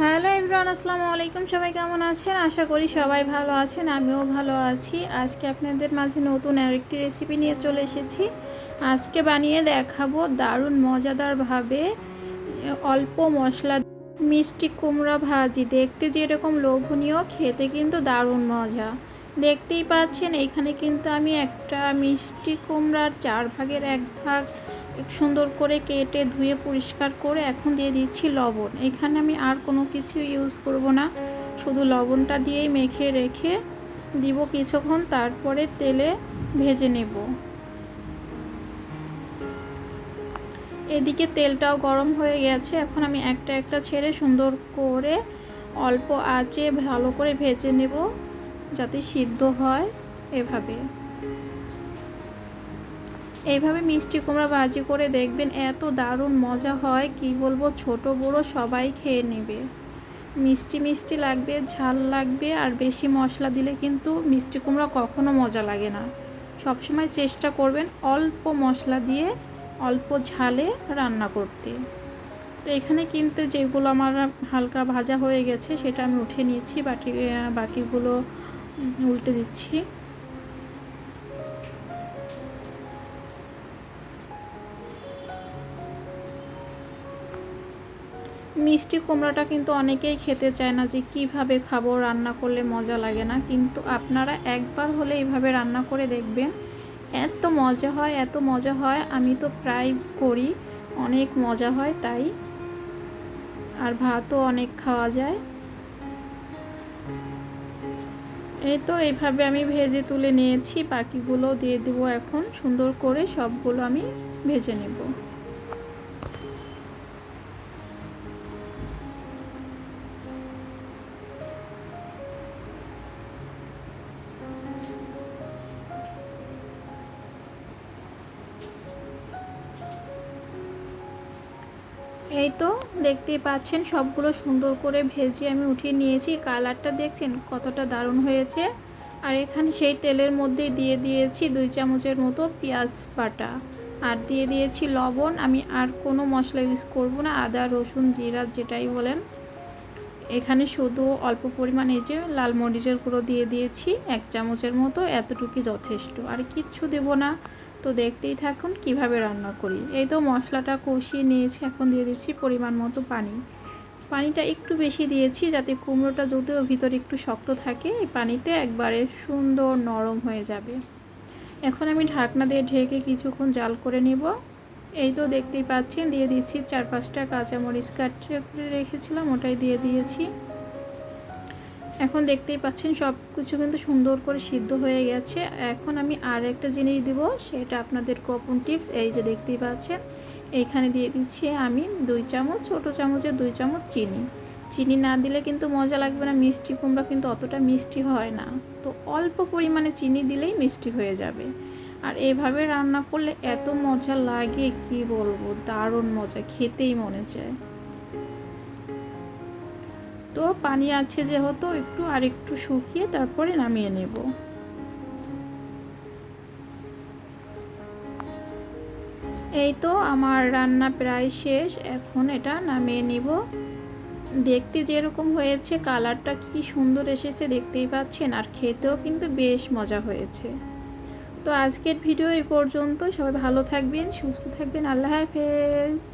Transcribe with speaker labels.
Speaker 1: Hello everyone, আসসালামু আলাইকুম। সবাই কেমন আছেন? আশা করি সবাই ভালো আছেন, আমিও ভালো আছি। আজকে আপনাদের মাঝে নতুন আরেকটি রেসিপি নিয়ে চলে এসেছি। আজকে বানিয়ে দেখাবো দারুণ মজাদারভাবে অল্প মশলা মিষ্টি কুমড়া ভাজি। দেখতে যেরকম লোভনীয়, খেতে কিন্তু দারুণ মজা। দেখতেই পাচ্ছেন, এখানে কিন্তু আমি একটা মিষ্টি কুমড়ার চার ভাগের এক ভাগ সুন্দর করে কেটে ধুয়ে পরিষ্কার করে এখন দিয়ে দিচ্ছি লবণ। এখানে আমি আর কোনো কিছু ইউজ করব না। শুধু লবণটা দিয়েই মেখে রেখে দিব কিছুক্ষণ, তারপরে তেলে ভেজে নেব। এদিকে তেলটাও গরম হয়ে গেছে। এখন আমি একটা একটা ছেড়ে সুন্দর করে অল্প আঁচে ভালো করে ভেজে নেব যাতে সিদ্ধ হয় এভাবে। এইভাবে মিষ্টি কুমড়া ভাজি করে দেখবেন এত দারুণ মজা হয়, কি বলব, ছোট বড় সবাই খেয়ে নেবে। মিষ্টি মিষ্টি লাগবে, ঝাল লাগবে, আর বেশি মশলা দিলে কিন্তু মিষ্টি কুমড়া কখনো মজা লাগে না। সবসময় চেষ্টা করবেন অল্প মশলা দিয়ে অল্প ঝালে রান্না করতে। তো এখানে কিন্তু যেগুলো আমার হালকা ভাজা হয়ে গেছে, সেটা আমি উঠে নিয়েছি বাকি বাকিগুলো উল্টে দিচ্ছি। মিষ্টি কুমড়াটা কিন্তু অনেকেই খেতে চায় না যে কীভাবে খাব, রান্না করলে মজা লাগে না। কিন্তু আপনারা একবার হলে এইভাবে রান্না করে দেখবেন, এত মজা হয়, এত মজা হয়। আমি তো প্রায় করি, অনেক মজা হয় তাই। আর ভাতও অনেক খাওয়া যায়। এই তো এইভাবে আমি ভেজে তুলে নিয়েছি, বাকিগুলো দিয়ে দেবো এখন। সুন্দর করে সবগুলো আমি ভেজে নেব। এই তো, দেখতেই পাচ্ছেন, সবগুলো সুন্দর করে ভেজে আমি উঠিয়ে নিয়েছি। কালারটা দেখছেন, কতটা দারুণ হয়েছে। আর এখানে সেই তেলের মধ্যেই দিয়ে দিয়েছি দুই চামচের মতো পেঁয়াজ বাটা। আর দিয়ে দিয়েছি লবণ। আমি আর কোনো মশলা ইউজ করব না, আদা, রসুন, জিরা, যেটাই বলেন। এখানে শুধু অল্প পরিমাণ যে লাল মরিচের গুঁড়ো দিয়ে দিয়েছি, এক চামচের মতো, এতটুকুই যথেষ্ট। আর কিচ্ছু দেব না। তো দেখতেই থাকুন কীভাবে রান্না করি। এই তো মশলাটা কষিয়ে নিয়েছি, এখন দিয়ে দিচ্ছি পরিমাণ মতো পানি। পানিটা একটু বেশি দিয়েছি যাতে কুমড়োটা যদিও ভিতরে একটু শক্ত থাকে, এই পানিতে একবারে সুন্দর নরম হয়ে যাবে। এখন আমি ঢাকনা দিয়ে ঢেকে কিছুক্ষণ জাল করে নেব। এই তো দেখতেই পাচ্ছেন, দিয়ে দিচ্ছি চার পাঁচটা কাঁচামরিচ কাটিয়ে রেখেছিলাম, ওটাই দিয়ে দিয়েছি। এখন দেখতেই পাচ্ছেন সব কিছু কিন্তু সুন্দর করে সিদ্ধ হয়ে গেছে। এখন আমি আর একটা জিনিস দিব, সেটা আপনাদের কপন টিপস এই যে দেখতেই পাচ্ছেন এইখানে দিয়ে দিচ্ছি আমি দুই চামচ, ছোট চামচে দুই চামচ চিনি। চিনি না দিলে কিন্তু মজা লাগবে না, মিষ্টি কুমড়া কিন্তু অতটা মিষ্টি হয় না। তো অল্প পরিমাণে চিনি দিলেই মিষ্টি হয়ে যাবে। আর এভাবে রান্না করলে এত মজা লাগে, কি বলব? দারুণ মজা, খেতেই মনে চায়। তো পানি আছে যেহেতু, একটু আর একটু শুকিয়ে তারপরে নামিয়ে নেব। এই তো আমার রান্না প্রায় শেষ, এখন এটা নামিয়ে নিব। দেখতে যেরকম হয়েছে, কালারটা কি সুন্দর এসেছে দেখতেই পাচ্ছেন, আর খেতেও কিন্তু বেশ মজা হয়েছে। তো আজকের ভিডিও এই পর্যন্ত, সবাই ভালো থাকবেন, সুস্থ থাকবেন, আল্লাহ হাফেজ।